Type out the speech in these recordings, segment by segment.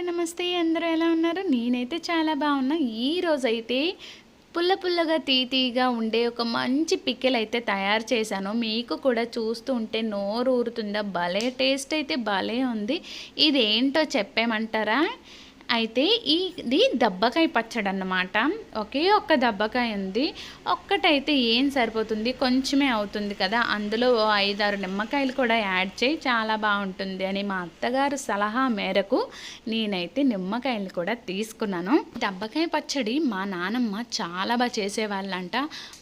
Hello నమస్తే అందరూ ఎలా ఉన్నారు? నేనైతే చాలా బాగున్నా. ఈ రోజైతే పుల్ల పుల్లగా తీతీగా ఉండే ఒక మంచి పిక్కెల్ అయితే తయారు చేశాను. మీకు కూడా చూస్తూ ఉంటే నోరు ఊరుతుందా? భలే టేస్ట్ అయితే భలే ఉంది. ఇది ఏంటో చెప్పేమంటారా? అయితే ఇది దబ్బకాయ పచ్చడి అన్నమాట ఒకే ఒక్క దబ్బకాయ ఉంది. ఒక్కటైతే ఏం సరిపోతుంది? కొంచెమే అవుతుంది కదా. అందులో ఓ ఐదారు నిమ్మకాయలు కూడా యాడ్ చేయి చాలా బాగుంటుంది అని మా అత్తగారు సలహా మేరకు నేనైతే నిమ్మకాయలు కూడా తీసుకున్నాను. దబ్బకాయ పచ్చడి మా నానమ్మ చాలా బాగా చేసేవాళ్ళంట.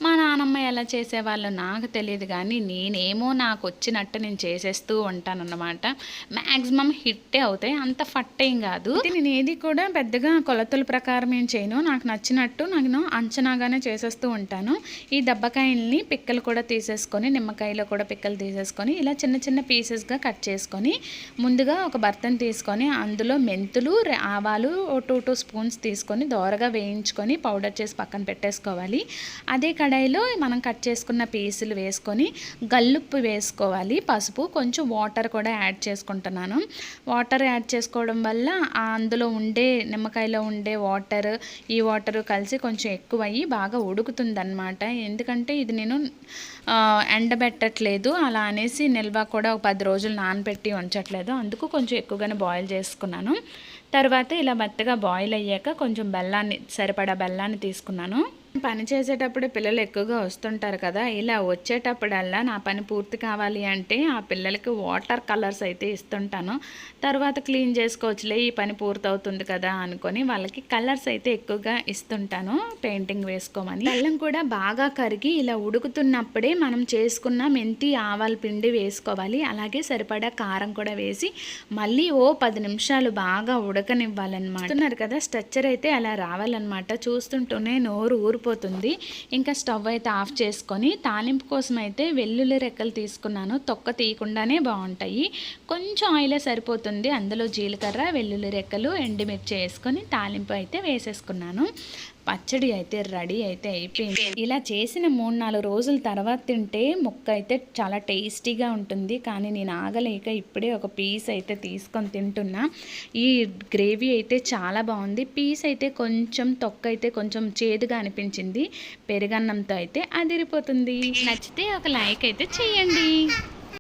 మా నానమ్మ ఎలా చేసేవాళ్ళో నాకు తెలియదు కానీ నేనేమో నాకు వచ్చినట్టు నేను చేసేస్తూ ఉంటాను అన్నమాట మ్యాక్సిమం హిట్టే అవుతాయి. అంత ఫట్ ఏం కాదు. నేను ఏది కూడా పెద్దగా కొలతల ప్రకారం ఏం చేయను. నాకు నచ్చినట్టు నేను అంచనాగానే చేసేస్తూ ఉంటాను. ఈ దబ్బకాయల్ని పిక్కలు కూడా తీసేసుకొని నిమ్మకాయలో కూడా పిక్కలు తీసేసుకొని ఇలా చిన్న చిన్న పీసెస్గా కట్ చేసుకొని ముందుగా ఒక బర్తన్ తీసుకొని అందులో మెంతులు ఆవాలు టూ టూ స్పూన్స్ తీసుకొని దోరగా వేయించుకొని పౌడర్ చేసి పక్కన పెట్టేసుకోవాలి. అదే కడాయిలో మనం కట్ చేసుకున్న పీసులు వేసుకొని గల్లుప్పు వేసుకోవాలి. పసుపు కొంచెం వాటర్ కూడా యాడ్ చేసుకుంటున్నాను. వాటర్ యాడ్ చేసుకోవడం వల్ల అందులో ఉండే నిమ్మకాయలో ఉండే వాటర్ ఈ వాటర్ కలిసి కొంచెం ఎక్కువ అయ్యి బాగా ఉడుకుతుందన్నమాట. ఎందుకంటే ఇది నేను ఎండబెట్టట్లేదు. అలా అనేసి నిల్వ కూడా ఒక పది రోజులు నానబెట్టి ఉంచట్లేదు. అందుకు కొంచెం ఎక్కువగానే బాయిల్ చేసుకున్నాను. తర్వాత ఇలా మెత్తగా బాయిల్ అయ్యాక కొంచెం బెల్లాన్ని సరిపడా బెల్లాన్ని తీసుకున్నాను. పని చేసేటప్పుడు పిల్లలు ఎక్కువగా వస్తుంటారు కదా ఇలా వచ్చేటప్పుడల్లా నా పని పూర్తి కావాలి అంటే ఆ పిల్లలకి వాటర్ కలర్స్ అయితే ఇస్తుంటాను. తర్వాత క్లీన్ చేసుకోవచ్చులే ఈ పని పూర్తవుతుంది కదా అనుకొని వాళ్ళకి కలర్స్ అయితే ఎక్కువగా ఇస్తుంటాను పెయింటింగ్ వేసుకోమని. బెల్లం కూడా బాగా కరిగి ఇలా ఉడుకుతున్నప్పుడే మనం చేసుకున్న మెంతి ఆవాల పిండి వేసుకోవాలి. అలాగే సరిపడా కారం కూడా వేసి మళ్ళీ ఓ పది నిమిషాలు బాగా ఉడకనివ్వాలన్నమాట. కదా స్ట్రక్చర్ అయితే అలా రావాలన్నమాట. చూస్తుంటూనే నోరు ఊరు ఊడిపోతుంది ఇంకా స్టవ్ అయితే ఆఫ్ చేసుకొని తాలింపు కోసం అయితే వెల్లుల్లి రెక్కలు తీసుకున్నాను. తొక్క తీయకుండానే బాగుంటాయి. కొంచెం ఆయిలే సరిపోతుంది. అందులో జీలకర్ర వెల్లుల్లి రెక్కలు ఎండుమిర్చి వేసుకొని తాలింపు అయితే వేసేసుకున్నాను. పచ్చడి అయితే రెడీ అయితే అయిపోయింది. ఇలా చేసిన మూడు నాలుగు రోజుల తర్వాత తింటే ముక్క అయితే చాలా టేస్టీగా ఉంటుంది. కానీ నేను ఆగలేక ఇప్పుడే ఒక పీస్ అయితే తీసుకొని తింటున్నా. ఈ గ్రేవీ అయితే చాలా బాగుంది. పీస్ అయితే కొంచెం తొక్క అయితే కొంచెం చేదుగా అనిపించింది. పెరుగన్నంతో అయితే అదిరిపోతుంది. నచ్చితే ఒక లైక్ అయితే చేయండి.